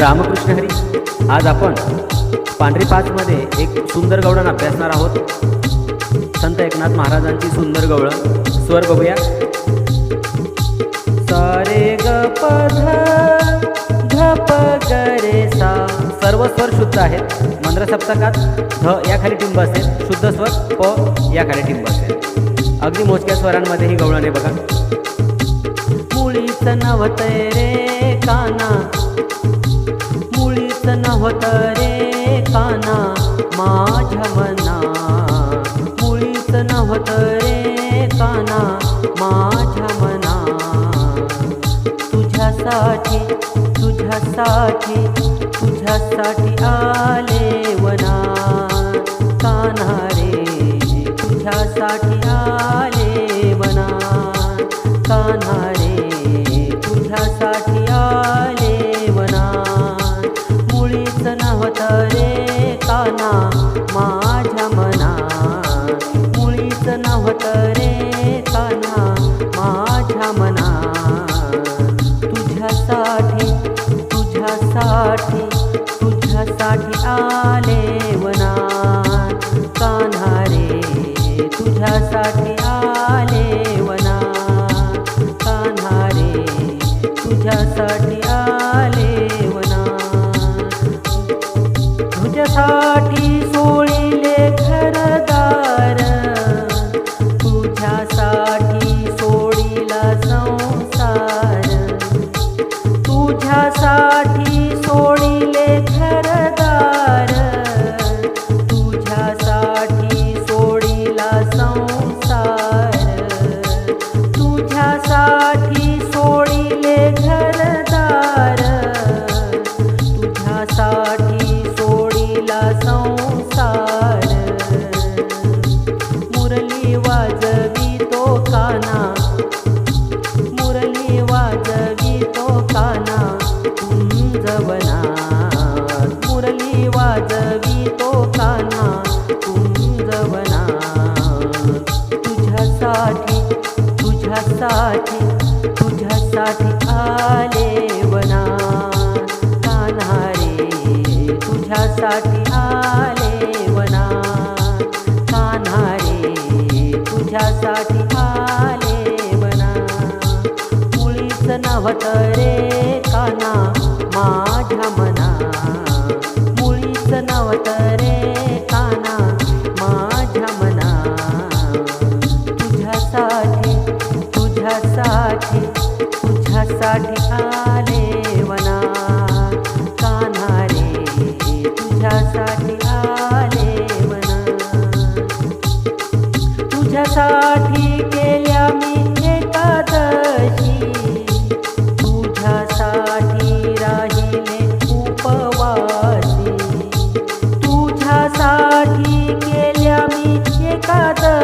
रामकृष्ण हरी आज आपण पांढरी पाचमध्ये एक सुंदर गवळण अभ्यासणार आहोत. संत एकनाथ महाराजांची सुंदर गवळण. स्वर बघूया. सारे ग रे सा. सर्व स्वर शुद्ध आहेत. मंद्र सप्तकात ध याखाली टिंब असेल. शुद्ध स्वर प याखाली टिंब असेल. अगदी मोजक्या स्वरांमध्ये ही गवळण आहे बघा. मुळीच नव्हतंय रे काना. मुळीच नव्हतं रे काना माझ्या मना. मुळीच नव्हतं रे काना माझ्या मना. तुझ्यासाठी तुझ्यासाठी तुझ्यासाठी आले वना. कान्हा रे तुझ्यासाठी आले वना. कान्हा रे तुझ्यासाठी आले नव्हतं रे काना माझ्या मना तुझ्यासाठी तुझ्यासाठी तुझ्यासाठी आले वना कान्हा संसार. तुझ्यासाठी सोडिले तुझ्यासाठी आले म्हणा मुळीच नव्हतं रे काना माझ्या मना. मुळीच नव्हतं रे काना माझ्या मना. तुझ्यासाठी तुझ्यासाठी तुझ्यासाठी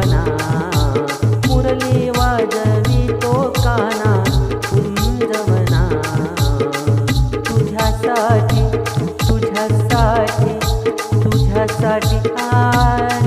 भावना मुरली वाजवी तुझ्यासाठी तुझ्यासाठी तुझ्यासाठी आ